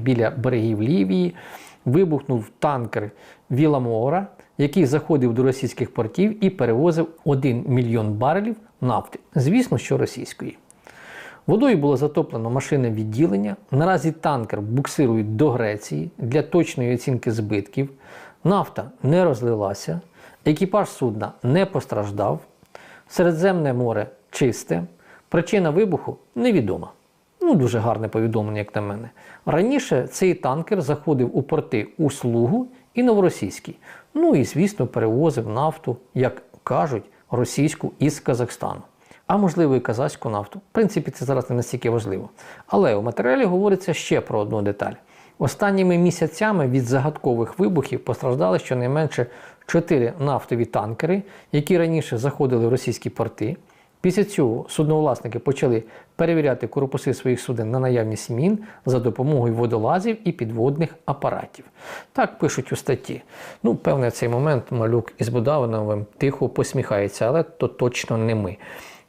біля берегів Лівії вибухнув танкер Віламора, який заходив до російських портів і перевозив 1 мільйон барелів нафти. Звісно, що російської. Водою було затоплено машинне відділення. Наразі танкер буксирують до Греції для точної оцінки збитків. Нафта не розлилася, екіпаж судна не постраждав. Середземне море чисте. Причина вибуху невідома. Ну, дуже гарне повідомлення, як на мене. Раніше цей танкер заходив у порти у Слугу і Новоросійський. Ну і, звісно, перевозив нафту, як кажуть, російську із Казахстану. А можливо і казахську нафту. В принципі, це зараз не настільки важливо. Але у матеріалі говориться ще про одну деталь. Останніми місяцями від загадкових вибухів постраждали щонайменше 4 нафтові танкери, які раніше заходили в російські порти. Після цього судновласники почали перевіряти корпуси своїх суден на наявність мін за допомогою водолазів і підводних апаратів. Так пишуть у статті. Ну, певне, цей момент малюк із Будавиновим тихо посміхається, але то точно не ми.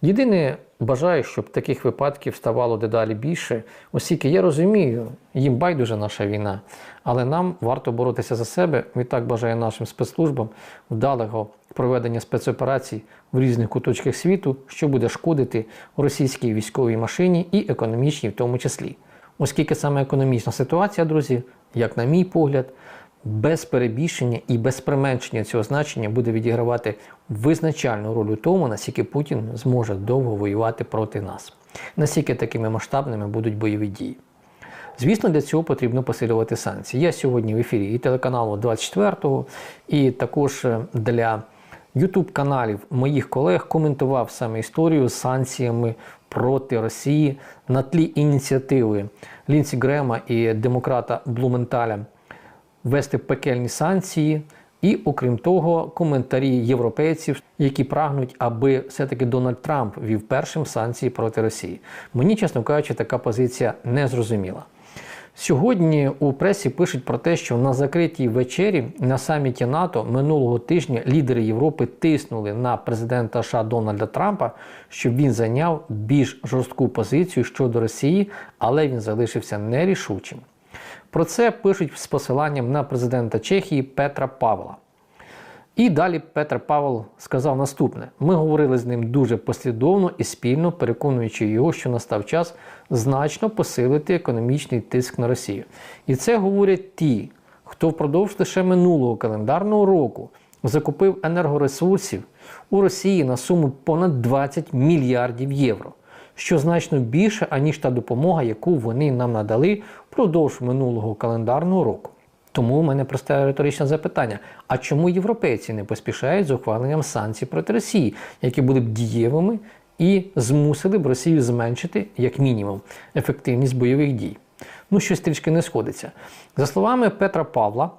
Єдине, бажаю, щоб таких випадків ставало дедалі більше, оскільки я розумію, їм байдуже наша війна, але нам варто боротися за себе. Відтак бажаю нашим спецслужбам вдалого проведення спецоперацій в різних куточках світу, що буде шкодити російській військовій машині і економічній в тому числі. Оскільки саме економічна ситуація, друзі, як на мій погляд, без перебільшення і без применшення цього значення буде відігравати визначальну роль у тому, наскільки Путін зможе довго воювати проти нас, наскільки такими масштабними будуть бойові дії. Звісно, для цього потрібно посилювати санкції. Я сьогодні в ефірі і телеканалу 24-го, і також е, для youtube каналів моїх колег коментував саме історію з санкціями проти Росії на тлі ініціативи Лінсі Грема і демократа Блументаля ввести пекельні санкції. І, окрім того, коментарі європейців, які прагнуть, аби все-таки Дональд Трамп вів першим санкції проти Росії. Мені, чесно кажучи, така позиція не зрозуміла. Сьогодні у пресі пишуть про те, що на закритій вечері на саміті НАТО минулого тижня лідери Європи тиснули на президента США Дональда Трампа, щоб він зайняв більш жорстку позицію щодо Росії, але він залишився нерішучим. Про це пишуть з посиланням на президента Чехії Петра Павла. І далі Петр Павел сказав наступне: ми говорили з ним дуже послідовно і спільно, переконуючи його, що настав час значно посилити економічний тиск на Росію. І це говорять ті, хто впродовж лише минулого календарного року закупив енергоресурсів у Росії на суму понад 20 мільярдів євро що значно більше, аніж та допомога, яку вони нам надали впродовж минулого календарного року. Тому у мене просте риторичне запитання: а чому європейці не поспішають з ухваленням санкцій проти Росії, які були б дієвими і змусили б Росію зменшити, як мінімум, ефективність бойових дій? Ну, щось трішки не сходиться. За словами Петра Павла,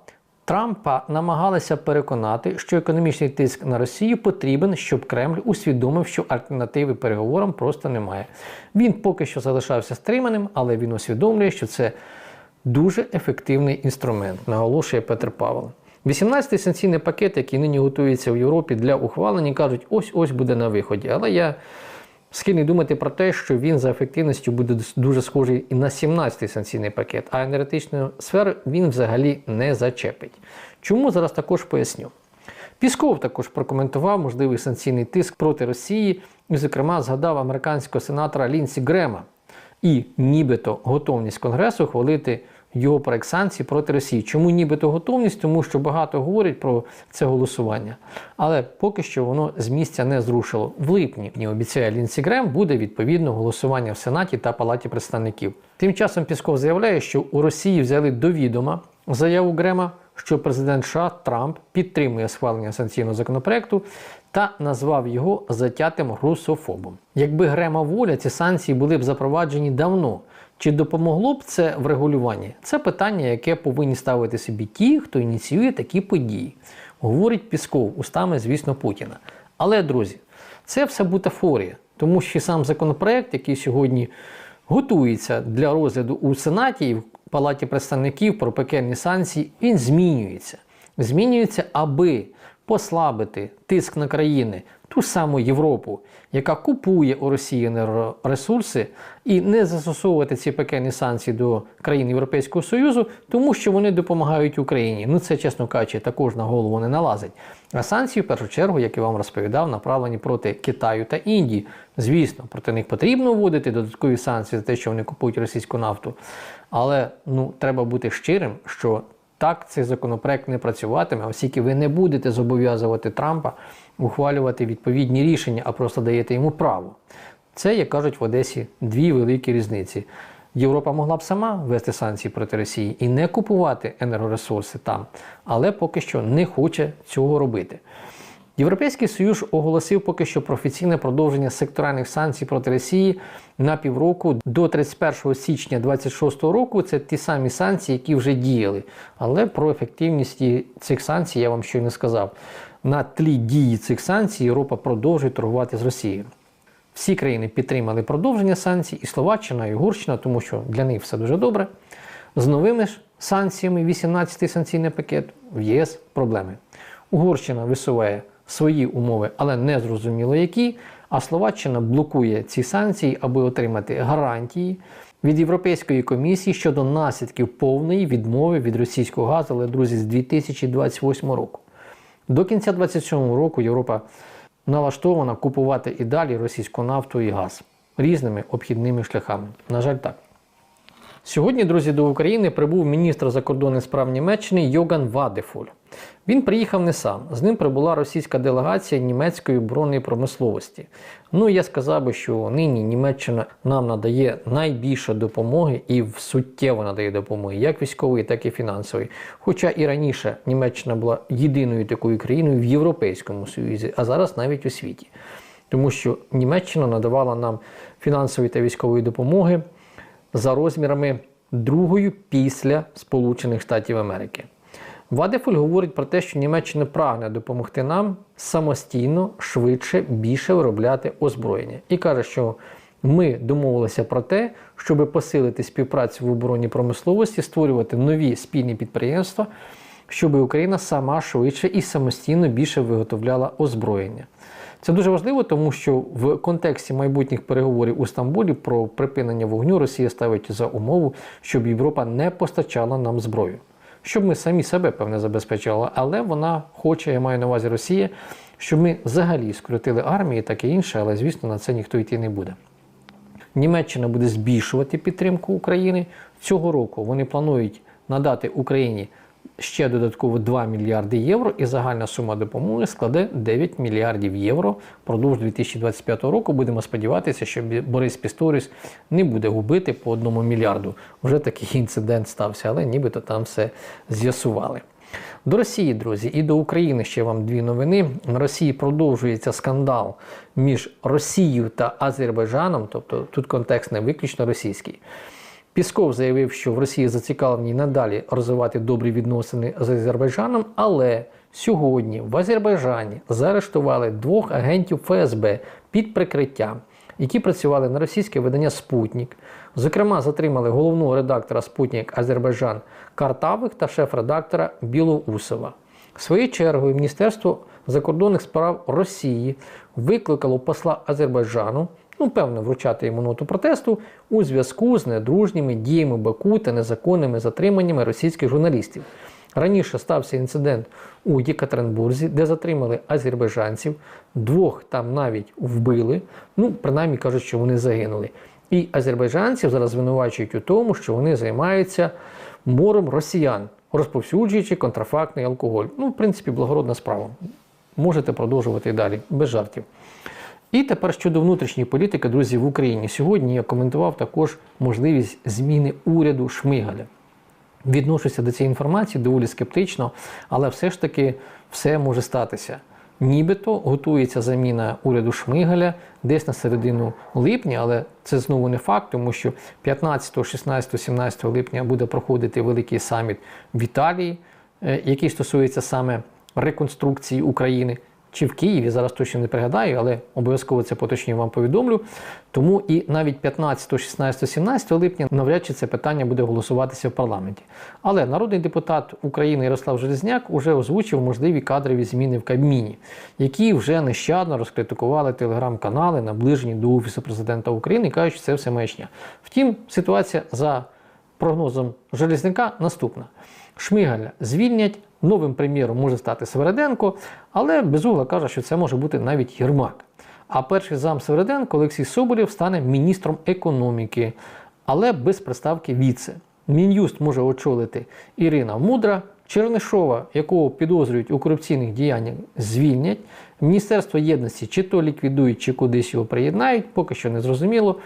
Трампа намагалися переконати, що економічний тиск на Росію потрібен, щоб Кремль усвідомив, що альтернативи переговорам просто немає. Він поки що залишався стриманим, але він усвідомлює, що це дуже ефективний інструмент, наголошує Петр Павел. 18-й санкційний пакет, який нині готується в Європі для ухвалення, кажуть, ось-ось буде на виході. Але я схильний думати про те, що він за ефективністю буде дуже схожий і на 17-й санкційний пакет, а енергетичну сферу він взагалі не зачепить. Чому зараз також поясню. Пісков також прокоментував можливий санкційний тиск проти Росії і, зокрема, згадав американського сенатора Лінсі Грема і нібито готовність Конгресу хвалити його проект санкцій проти Росії. Чому нібито готовність? Тому що багато говорять про це голосування. Але поки що воно з місця не зрушило. В липні обіцяє Лінсі Грем буде відповідно голосування в Сенаті та Палаті представників. Тим часом Пісков заявляє, що у Росії взяли до відома заяву Грема. Що президент США Трамп підтримує схвалення санкційного законопроекту та назвав його затятим русофобом. Якби Грема воля, ці санкції були б запроваджені давно, чи допомогло б це в регулюванні? Це питання, яке повинні ставити собі ті, хто ініціює такі події. Говорить Пісков устами, звісно, Путіна. Але, друзі, це все бутафорія, тому що сам законопроект, який сьогодні готується для розгляду у Сенаті і в Палаті представників про пекельні санкції, він змінюється. Змінюється, аби послабити тиск на країни, ту саму Європу, яка купує у Росії енергоресурси, і не застосовувати ці пекельні санкції до країн Європейського Союзу, тому що вони допомагають Україні. Ну це, чесно кажучи, також на голову не налазить. А санкції, в першу чергу, як я вам розповідав, направлені проти Китаю та Індії. Звісно, проти них потрібно вводити додаткові санкції за те, що вони купують російську нафту. Але ну треба бути щирим, що так цей законопроект не працюватиме, оскільки ви не будете зобов'язувати Трампа ухвалювати відповідні рішення, а просто даєте йому право. Це, як кажуть в Одесі, дві великі різниці. Європа могла б сама ввести санкції проти Росії і не купувати енергоресурси там, але поки що не хоче цього робити. Європейський Союз оголосив поки що про офіційне продовження секторальних санкцій проти Росії на півроку до 31 січня 2026 року. Це ті самі санкції, які вже діяли. Але про ефективність цих санкцій я вам щойно сказав. На тлі дії цих санкцій Європа продовжує торгувати з Росією. Всі країни підтримали продовження санкцій, і Словаччина, і Угорщина, тому що для них все дуже добре. З новими ж санкціями, 18-й санкційний пакет, в ЄС проблеми. Угорщина висуває свої умови, але не зрозуміло які. А Словаччина блокує ці санкції, аби отримати гарантії від Європейської комісії щодо наслідків повної відмови від російського газу, але друзі, з 2028 року. До кінця 2027 року Європа налаштована купувати і далі російську нафту і газ різними обхідними шляхами. На жаль, так. Сьогодні, друзі, до України прибув міністр закордонних справ Німеччини Йоган Вадефуль. Він приїхав не сам. З ним прибула російська делегація німецької оборонної промисловості. Ну я сказав би, що нині Німеччина нам надає найбільше допомоги і суттєво надає допомоги, як військової, так і фінансової. Хоча і раніше Німеччина була єдиною такою країною в Європейському Союзі, а зараз навіть у світі. Тому що Німеччина надавала нам фінансової та військової допомоги за розмірами другою після Сполучених Штатів Америки. Вадефуль говорить про те, що Німеччина прагне допомогти нам самостійно, швидше, більше виробляти озброєння. І каже, що ми домовилися про те, щоб посилити співпрацю в оборонній промисловості, створювати нові спільні підприємства, щоб Україна сама швидше і самостійно більше виготовляла озброєння. Це дуже важливо, тому що в контексті майбутніх переговорів у Стамбулі про припинення вогню Росія ставить за умову, щоб Європа не постачала нам зброю щоб ми самі себе певне забезпечували. Але вона хоче, я маю на увазі Росія, щоб ми взагалі скоротили армії, таке інше, але звісно на це ніхто йти не буде. Німеччина буде збільшувати підтримку України цього року. Вони планують надати Україні ще додатково 2 мільярди євро, і загальна сума допомоги складе 9 мільярдів євро. Продовж 2025 року будемо сподіватися, що Борис Пісторіс не буде губити по одному мільярду. Вже такий інцидент стався, але нібито там все з'ясували. До Росії, друзі, і до України ще вам дві новини. На Росії продовжується скандал між Росією та Азербайджаном, тобто тут контекст не виключно російський. Пісков заявив, що в Росії зацікавлені надалі розвивати добрі відносини з Азербайджаном, але сьогодні в Азербайджані заарештували двох агентів ФСБ під прикриттям, які працювали на російське видання Спутник. Зокрема, затримали головного редактора Спутник Азербайджан Картавих та шеф-редактора Білоусова. Своєю чергою Міністерство закордонних справ Росії викликало посла Азербайджану ну, певно, вручати йому ноту протесту у зв'язку з недружніми діями Баку та незаконними затриманнями російських журналістів. Раніше стався інцидент у Єкатеринбурзі, де затримали азербайджанців, двох там навіть вбили, ну, принаймні кажуть, що вони загинули. І азербайджанців зараз звинувачують у тому, що вони займаються мором росіян, розповсюджуючи контрафактний алкоголь. Ну, в принципі, благородна справа. Можете продовжувати і далі, без жартів. І тепер щодо внутрішньої політики, друзі, в Україні. Сьогодні я коментував також можливість зміни уряду Шмигаля. Відношуся до цієї інформації доволі скептично, але все ж таки все може статися. Нібито готується заміна уряду Шмигаля десь на середину липня, але це знову не факт, тому що 15, 16, 17 липня буде проходити великий саміт в Італії, е, який стосується саме реконструкції України. Чи в Києві, зараз точно не пригадаю, але обов'язково це поточні вам повідомлю. Тому і навіть 15, 16, 17 липня навряд чи це питання буде голосуватися в парламенті. Але народний депутат України Ярослав Железняк уже озвучив можливі кадрові зміни в Кабміні, які вже нещадно розкритикували телеграм-канали, наближені до Офісу президента України, кажуть, що це все маячня. Втім, ситуація за прогнозом Железняка наступна. Шмигаля звільнять, новим прем'єром може стати Свереденко, але Безугла каже, що це може бути навіть Єрмак. А перший зам Свереденко Олексій Соболєв стане міністром економіки, але без приставки віце. Мін'юст може очолити Ірина Мудра, Чернишова, якого підозрюють у корупційних діяннях, звільнять. Міністерство єдності чи то ліквідують, чи кудись його приєднають, поки що не зрозуміло.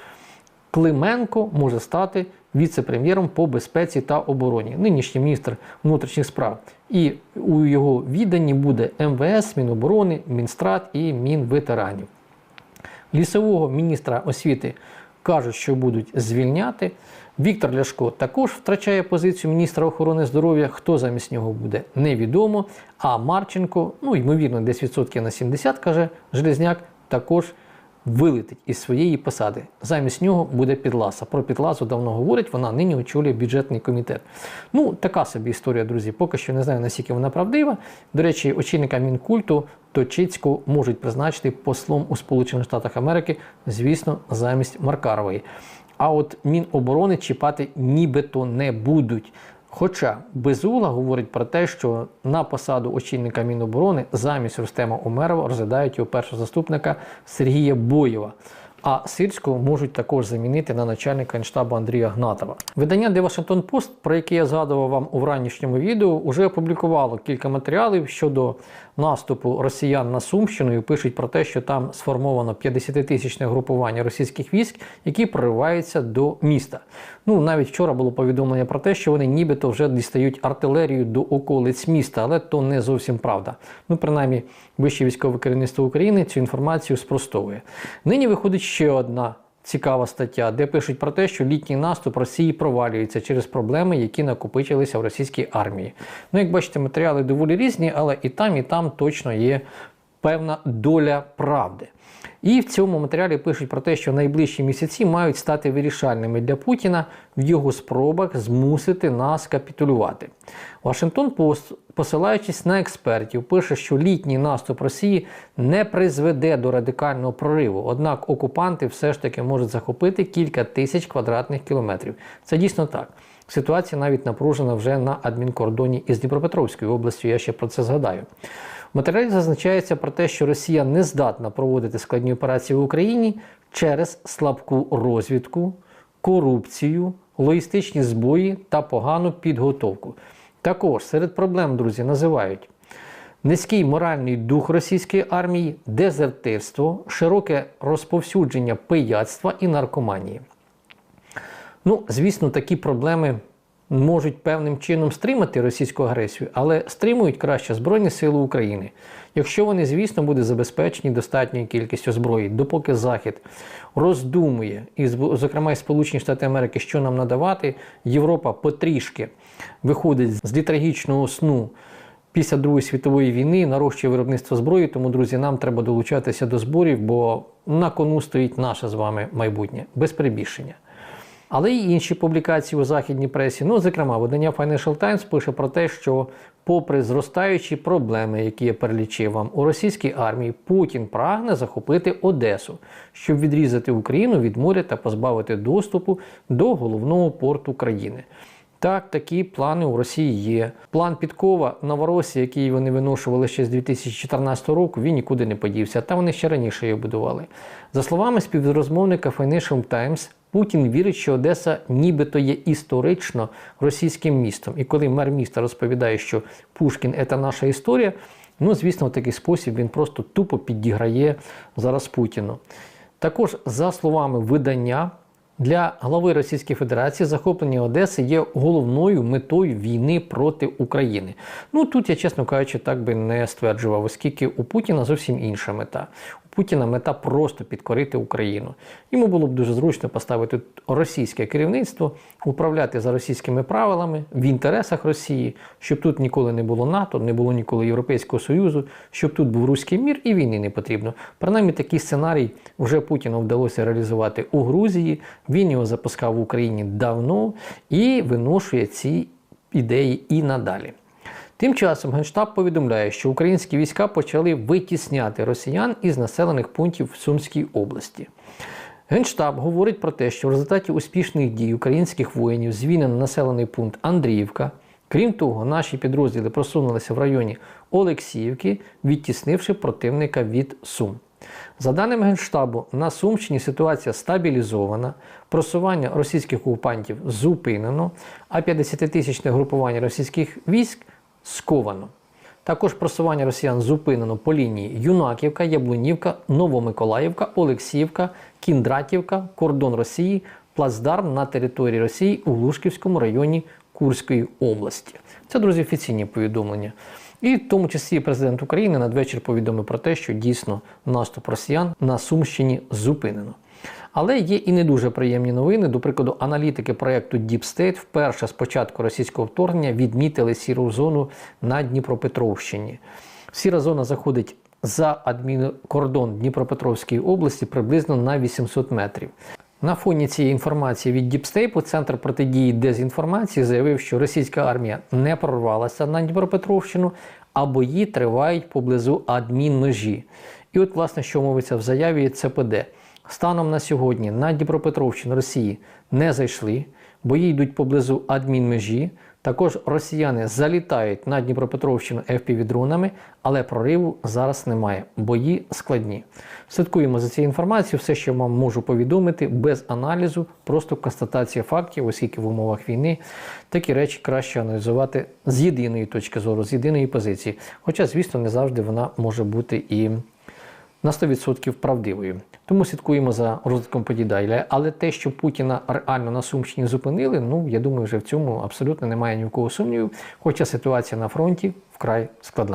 Клименко може стати віце-прем'єром по безпеці та обороні, нинішній міністр внутрішніх справ. І у його відданні буде МВС, Міноборони, Мінстрат і Мінветеранів. Лісового міністра освіти кажуть, що будуть звільняти. Віктор Ляшко також втрачає позицію міністра охорони здоров'я. Хто замість нього буде, невідомо. А Марченко, ну ймовірно, десь відсотків на 70, каже Железняк, також вилетить із своєї посади. Замість нього буде підласа. Про підласу давно говорять, вона нині очолює бюджетний комітет. Ну, така собі історія, друзі. Поки що не знаю, наскільки вона правдива. До речі, очільника мінкульту Точицьку можуть призначити послом у Сполучених Штатах Америки, звісно, замість Маркарової. А от Міноборони чіпати нібито не будуть. Хоча Безула говорить про те, що на посаду очільника Міноборони замість Рустема Умерова розглядають його першого заступника Сергія Боєва. А Сирського можуть також замінити на начальника Генштабу Андрія Гнатова. Видання The Washington Post, про яке я згадував вам у ранішньому відео, вже опублікувало кілька матеріалів щодо наступу росіян на Сумщину і пишуть про те, що там сформовано 50-тисячне групування російських військ, які прориваються до міста. Ну навіть вчора було повідомлення про те, що вони нібито вже дістають артилерію до околиць міста, але то не зовсім правда. Ну, принаймні, вище військове керівництво України цю інформацію спростовує. Нині виходить ще одна. Цікава стаття, де пишуть про те, що літній наступ Росії провалюється через проблеми, які накопичилися в російській армії. Ну, як бачите, матеріали доволі різні, але і там, і там точно є певна доля правди. І в цьому матеріалі пишуть про те, що найближчі місяці мають стати вирішальними для Путіна в його спробах змусити нас капітулювати. Вашингтон Пост, посилаючись на експертів, пише, що літній наступ Росії не призведе до радикального прориву. Однак окупанти все ж таки можуть захопити кілька тисяч квадратних кілометрів. Це дійсно так. Ситуація навіть напружена вже на адмінкордоні із Дніпропетровською областю. Я ще про це згадаю. В матеріалі зазначається про те, що Росія не здатна проводити складні операції в Україні через слабку розвідку, корупцію, логістичні збої та погану підготовку. Також серед проблем, друзі, називають низький моральний дух російської армії, дезертирство, широке розповсюдження пияцтва і наркоманії. Ну, звісно, такі проблеми можуть певним чином стримати російську агресію, але стримують краще Збройні Сили України, якщо вони, звісно, будуть забезпечені достатньою кількістю зброї, допоки Захід роздумує, і, зокрема, і Сполучені Штати Америки, що нам надавати, Європа потрішки виходить з літургічного сну. Після Другої світової війни нарощує виробництво зброї, тому, друзі, нам треба долучатися до зборів, бо на кону стоїть наше з вами майбутнє без перебільшення. Але й інші публікації у західній пресі, ну, зокрема, видання Financial Times пише про те, що, попри зростаючі проблеми, які я перелічив вам, у російській армії Путін прагне захопити Одесу, щоб відрізати Україну від моря та позбавити доступу до головного порту країни. Так, такі плани у Росії є. План Підкова Новоросі, який вони виношували ще з 2014 року, він нікуди не подівся. Та вони ще раніше його будували. За словами співрозмовника Financial Times, Путін вірить, що Одеса нібито є історично російським містом. І коли мер міста розповідає, що Пушкін це наша історія, ну звісно, в такий спосіб він просто тупо підіграє зараз Путіну. Також, за словами видання, для глави Російської Федерації захоплення Одеси є головною метою війни проти України. Ну тут я, чесно кажучи, так би не стверджував, оскільки у Путіна зовсім інша мета. Путіна мета просто підкорити Україну. Йому було б дуже зручно поставити російське керівництво, управляти за російськими правилами в інтересах Росії, щоб тут ніколи не було НАТО, не було ніколи Європейського Союзу, щоб тут був руський мір і війни не потрібно. Принаймні такий сценарій вже Путіну вдалося реалізувати у Грузії. Він його запускав в Україні давно і виношує ці ідеї і надалі. Тим часом Генштаб повідомляє, що українські війська почали витісняти росіян із населених пунктів в Сумській області. Генштаб говорить про те, що в результаті успішних дій українських воїнів звільнено населений пункт Андріївка. Крім того, наші підрозділи просунулися в районі Олексіївки, відтіснивши противника від Сум. За даними Генштабу, на Сумщині ситуація стабілізована, просування російських окупантів зупинено, а 50-тисячне групування російських військ сковано. Також просування росіян зупинено по лінії Юнаківка, Яблунівка, Новомиколаївка, Олексіївка, Кіндратівка, кордон Росії, плацдарм на території Росії у Лужківському районі Курської області. Це, друзі, офіційні повідомлення. І в тому числі президент України надвечір повідомив про те, що дійсно наступ росіян на Сумщині зупинено. Але є і не дуже приємні новини. До прикладу, аналітики проєкту Deep State вперше з початку російського вторгнення відмітили сіру зону на Дніпропетровщині. Сіра зона заходить за адмінкордон Дніпропетровської області приблизно на 800 метрів. На фоні цієї інформації від Діпстейпу Центр протидії дезінформації заявив, що російська армія не прорвалася на Дніпропетровщину, а бої тривають поблизу адмінмежі. І от, власне, що мовиться в заяві ЦПД. Станом на сьогодні на Дніпропетровщину Росії не зайшли, бої йдуть поблизу адмінмежі. Також росіяни залітають на Дніпропетровщину FPV-дронами, але прориву зараз немає. Бої складні. Слідкуємо за цією інформацією. Все, що вам можу повідомити, без аналізу, просто констатація фактів, оскільки в умовах війни такі речі краще аналізувати з єдиної точки зору, з єдиної позиції. Хоча, звісно, не завжди вона може бути і на 100% правдивою. Тому слідкуємо за розвитком подій далі. Але те, що Путіна реально на Сумщині зупинили, ну я думаю, вже в цьому абсолютно немає ні у кого сумнівів. Хоча ситуація на фронті вкрай складна.